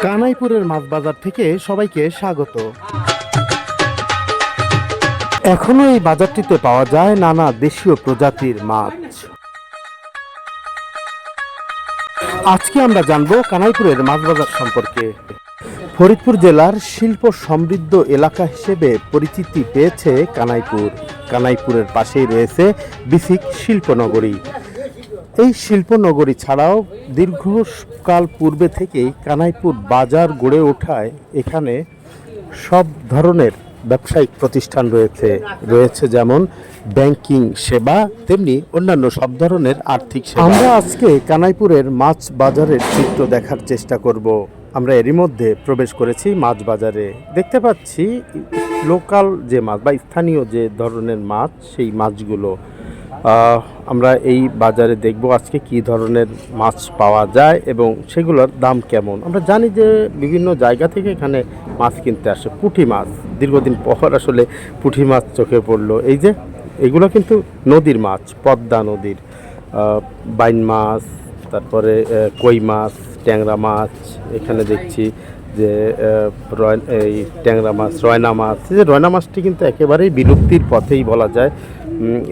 কানাইপুরের মাছ বাজার থেকে সবাইকে স্বাগত। এখনও এই বাজারটিতে পাওয়া যায় নানা দেশীয় প্রজাতির মাছ। আজকে আমরা জানব কানাইপুরের মাছ বাজার সম্পর্কে। ফরিদপুর জেলার শিল্প সমৃদ্ধ এলাকা হিসেবে পরিচিতি পেয়েছে কানাইপুর। কানাইপুরের পাশেই রয়েছে বিসিক শিল্পনগরী। এই শিল্পনগরী ছাড়াও দীর্ঘকাল পূর্বে থেকেই কানাইপুর বাজার গড়ে ওঠায় এখানে সব ধরনের ব্যবসায়িক প্রতিষ্ঠান রয়েছে রয়েছে যেমন ব্যাংকিং সেবা, তেমনি অন্যান্য সব ধরনের আর্থিক সেবা। আমরা আজকে কানাইপুরের মাছ বাজারের চিত্র দেখার চেষ্টা করব। আমরা এরই মধ্যে প্রবেশ করেছি মাছ বাজারে। দেখতে পাচ্ছি, লোকাল যে মাছ বা স্থানীয় যে ধরনের মাছ, সেই মাছগুলো আমরা এই বাজারে দেখব আজকে কি ধরনের মাছ পাওয়া যায় এবং সেগুলোর দাম কেমন। আমরা জানি যে বিভিন্ন জায়গা থেকে এখানে মাছ কিনতে আসে, পুঁটি মাছ। দীর্ঘদিন পর আসলে পুঁটি মাছ চোখে পড়ল। এই যে, এগুলো কিন্তু নদীর মাছ, পদ্মা নদীর। বাইন মাছ, তারপরে কই মাছ, ট্যাংরা মাছ, এখানে দেখছি যে এই ট্যাংরা মাছ, রয়না মাছ। এই যে রয়না মাছটি কিন্তু একেবারেই বিলুপ্তির পথেই বলা যায়।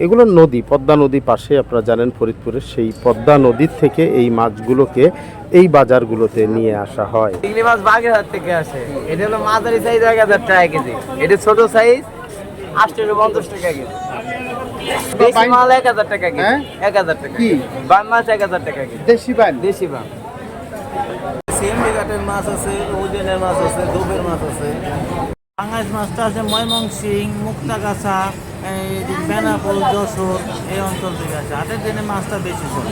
এগুলো নদী পদ্মা নদী পাশে আপনারা জানেন ফরিদপুরের সেই পদ্মা নদীর থেকে এই মাছগুলোকে এই বাজারগুলোতে নিয়ে আসা হয়। চিংড়ি মাছ বাগেরহাট থেকে আসে। এটা হলো মাঝারি সাইজ এক হাজার টাকা কেজি। এটা ছোট সাইজ আটশো পঞ্চাশ টাকা কেজি। দেশি মাল এক হাজার টাকা কেজি। হ্যাঁ? এক হাজার টাকা কি? বান মাছ এক হাজার টাকা কেজি। দেশি পান দেশি বান। সিএমডি ঘাটের মাছ আছে ওজনের মাছ আছে দুবের মাছ আছে। পাঙ্গাস মাছটা আছে ময়মনসিং মুক্তাগাছা এই বেনাপুর যশোর এই অঞ্চল থেকে আছে হাটের দিনে মাছটা বেশি চলে।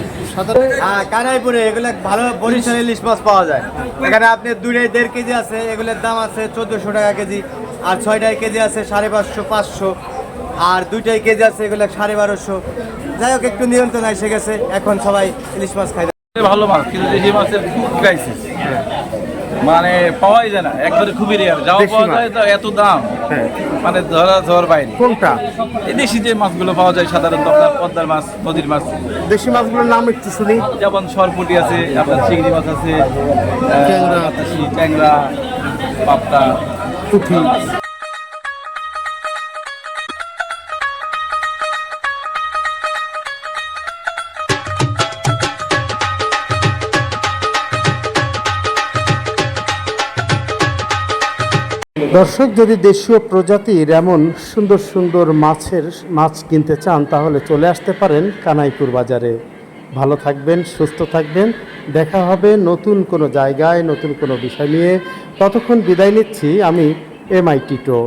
হ্যাঁ কানাইপুরে এগুলো ভালো বরিশাল ইলিশ মাছ পাওয়া যায়। এখানে আপনি দুইটাই দেড় কেজি আছে এগুলোর দাম আছে চোদ্দোশো টাকা কেজি আর ছয়টাই কেজি আছে সাড়ে পাঁচশো পাঁচশো আর দুইটাই কেজি আছে এগুলো সাড়ে বারোশো। যাই হোক একটু নিয়ন্ত্রণ এসে গেছে এখন সবাই ইলিশ মাছ খাই ভালো মাছ কিন্তু দেশি মাছের খুব ক্রাইসিস মানে পাওয়াই যায় না একবারে খুবই রেয়ার যাও পাওয়া যায় তো এত দাম। হ্যাঁ। মানে ধরা ধর বাইরে কোনটা? এই দেশি যে মাছগুলো পাওয়া যায় সাধারণত আপনার পদ্মার মাছ নদীর মাছ। দেশি মাছগুলোর নাম একটু শুনি। যেমন সরপুটি আছে আপনার চিংড়ি মাছ আছে ট্যাংরা। ট্যাংরা পাপটা পুঁটি। দর্শক, যদি দেশীয় প্রজাতির এমন সুন্দর সুন্দর মাছের মাছ কিনতে চান, তাহলে চলে আসতে পারেন কানাইপুর বাজারে। ভালো থাকবেন, সুস্থ থাকবেন। দেখা হবে নতুন কোনো জায়গায়, নতুন কোনো বিষয় নিয়ে। ততক্ষণ বিদায় নিচ্ছি আমি এম আই টিটো।